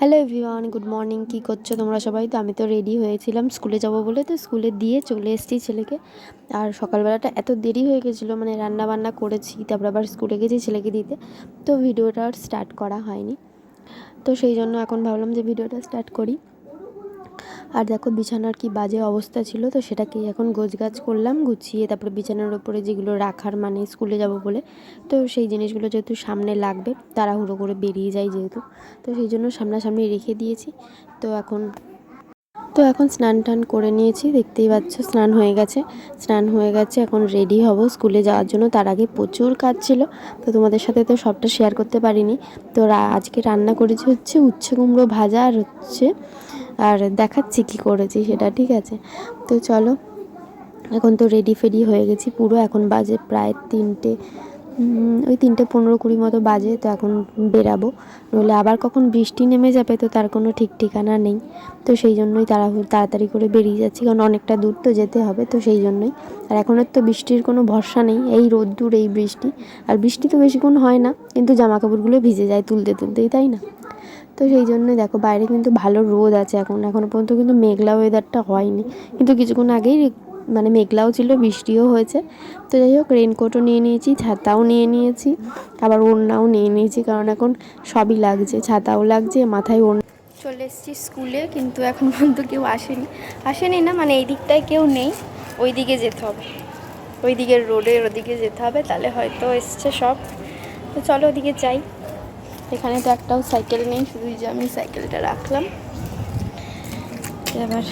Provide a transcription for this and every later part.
Hello everyone good morning কী করছ তোমরা সবাই? তো আমি তো রেডি হয়েছিলাম স্কুলে যাব বলে, তো স্কুলে দিয়ে চলে এসেছি ছেলেকে। আর সকালবেলাটা এত দেরি হয়ে গেছিল মানে রান্না বান্না করেছি, তারপর আবার স্কুলে গেছি ছেলেকে দিতে। তো ভিডিওটা আর স্টার্ট করা হয়নি। তো সেই জন্য এখন ভাবলাম যে ভিডিওটা স্টার্ট করি। আর দেখো বিছানার কি বাজে অবস্থা ছিল, তো সেটাকে এখন গোছগাছ করলাম, গুছিয়ে তারপরে বিছানার ওপরে যেগুলো রাখার মানে স্কুলে যাব বলে, তো সেই জিনিসগুলো যেহেতু সামনে লাগবে, তাড়াহুড়ো করে বেরিয়ে যায় যেহেতু, তো সেই জন্য সামনাসামনি রেখে দিয়েছি, তো এখন তো এখন স্নান টান করে নিয়েছি, দেখতেই পাচ্ছ স্নান হয়ে গেছে। স্নান হয়ে গেছে, এখন রেডি হব স্কুলে যাওয়ার জন্য। তার আগে প্রচুর কাজ ছিল, তো তোমাদের সাথে তো সবটা শেয়ার করতে পারিনি। তো আজকে রান্না করেছি হচ্ছে উচ্ছে কুমড়ো ভাজা আর হচ্ছে, আর দেখাচ্ছি কী করেছি সেটা, ঠিক আছে? তো চলো, এখন তো রেডি ফেডি হয়ে গেছি পুরো, এখন বাজে প্রায় তিনটে ওই তিনটে পনেরো কুড়ি মতো বাজে তো এখন বেরাবো। নইলে আবার কখন বৃষ্টি নেমে যাবে তো তার কোনো ঠিক ঠিকানা নেই। তো সেই জন্যই তারা তাড়াতাড়ি করে বেরিয়ে যাচ্ছি, কারণ অনেকটা দূর তো যেতে হবে তো সেই জন্যই। আর এখনের তো বৃষ্টির কোনো ভরসা নেই, এই রোদ্দুর, এই বৃষ্টি। আর বৃষ্টি তো বেশিক্ষণ হয় না, কিন্তু জামা কাপড়গুলো ভিজে যায় তুলতে তুলতেই, তাই না? তো সেই জন্য দেখো বাইরে কিন্তু ভালো রোদ আছে এখন এখনও পর্যন্ত কিন্তু মেঘলা ওয়েদারটা হয়নি। কিন্তু কিছুক্ষণ আগেই মানে মেঘলাও ছিল, বৃষ্টিও হয়েছে। তো যাই হোক রেনকোটও নিয়ে নিয়েছি, ছাতাও নিয়ে নিয়েছি, আবার ওড়নাও নিয়ে নিয়েছি, কারণ এখন সবই লাগছে, ছাতাও লাগছে, মাথায় ওড়না চলে এসেছি স্কুলে, কিন্তু এখন পর্যন্ত কেউ আসেনি। আসেনি না মানে এই দিকটায় কেউ নেই ওই দিকে যেতে হবে। ওই দিকের রোডের ওদিকে যেতে হবে, তাহলে হয়তো এসছে সব। তো চলো ওদিকে যাই। এখানে তো একটাও সাইকেল নেই, শুধু যে আমি সাইকেলটা রাখলাম। এবার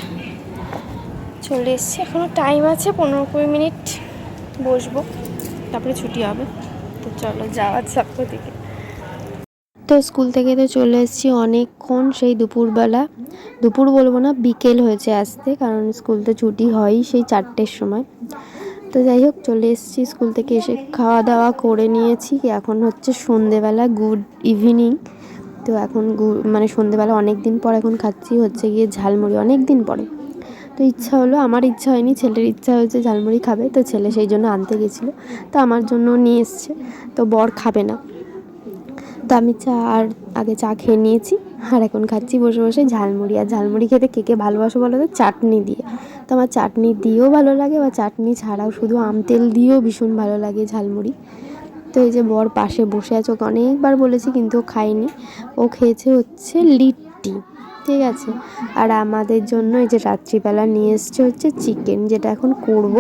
চলে এসছি। এখনও টাইম আছে, পনেরো কুড়ি মিনিট বসবো। তারপরে ছুটি হবে। তো চলো যাওয়ার যাক ওদিকে। তো স্কুল থেকে তো চলে এসেছি অনেকক্ষণ সেই দুপুরবেলা। দুপুর বলব না, বিকেল হয়েছে আসতে, কারণ স্কুল তো ছুটি হয়ই সেই চারটের সময়। তো যাই হোক, চলে এসেছি স্কুল থেকে এসে খাওয়া দাওয়া করে নিয়েছি। এখন হচ্ছে সন্ধেবেলা গুড ইভিনিং তো এখন মানে সন্ধেবেলা অনেক দিন পর এখন খাচ্ছি, হচ্ছে গিয়ে ঝালমুড়ি অনেক দিন পরে। তো ইচ্ছা হলো, আমার ইচ্ছা হয়নি, ছেলের ইচ্ছা হয়েছে ঝালমুড়ি খাবে, তো ছেলে সেই জন্য আনতে গেছিল। তো আমার জন্য নিয়ে এসছে, তো বর খাবে না। তো আমি চা আর আগে চা খেয়ে নিয়েছি, আর এখন খাচ্ছি বসে বসে ঝালমুড়ি। আর ঝালমুড়ি খেতে কে কে ভালোবাসো বলো তো? চাটনি দিয়ে। তো আমার চাটনি দিয়েও ভালো লাগে, বা চাটনি ছাড়াও শুধু আম তেল দিয়েও ভীষণ ভালো লাগে ঝালমুড়ি। তো এই যে বর পাশে বসে আছে, ওকে অনেকবার বলেছি কিন্তু ও খায়নি। ও খেয়েছে হচ্ছে লিট্টি। ঠিক আছে। আর আমাদের জন্য এই যে রাত্রিবেলা নিয়ে এসছে হচ্ছে চিকেন যেটা এখন করব।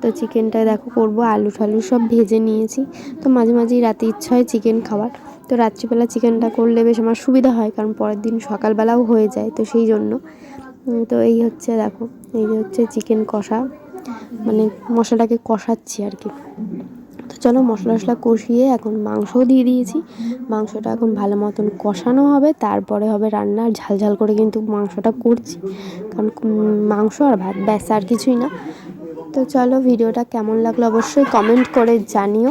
তো চিকেনটা দেখো করব, আলু ঠালু সব ভেজে নিয়েছি। তো মাঝে মাঝেই রাতে ইচ্ছা হয় চিকেন খাওয়ার। তো রাত্রিবেলা চিকেনটা করলে বেশ আমার সুবিধা হয়, কারণ পরের দিন সকালবেলাও হয়ে যায় তো সেই জন্য। তো এই হচ্ছে দেখো, এই যে হচ্ছে চিকেন কষা। মানে মশলাটাকে কষাচ্ছি আর কি। চলো মশলা টশলা কষিয়ে এখন মাংসও দিয়ে দিয়েছি। মাংসটা এখন ভালো মতন কষানো হবে, তারপরে হবে রান্না। ঝাল ঝাল করে কিন্তু মাংসটা করছি, কারণ মাংস আর ভাত ব্যাস, আর কিছুই না। তো চলো ভিডিওটা কেমন লাগল অবশ্যই কমেন্ট করে জানিও।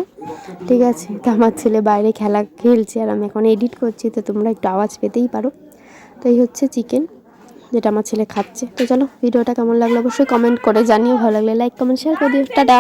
ঠিক আছে, তো আমার ছেলে বাইরে খেলা খেলছে আর আমি এখন এডিট করছি, তো তোমরা একটু আওয়াজ পেতেই পারো। তো এই হচ্ছে চিকেন যেটা আমার ছেলে খাচ্ছে। তো চলো ভিডিওটা কেমন লাগল অবশ্যই কমেন্ট করে জানিও। ভালো লাগলে লাইক কমেন্ট শেয়ার করে দিও। টাটা!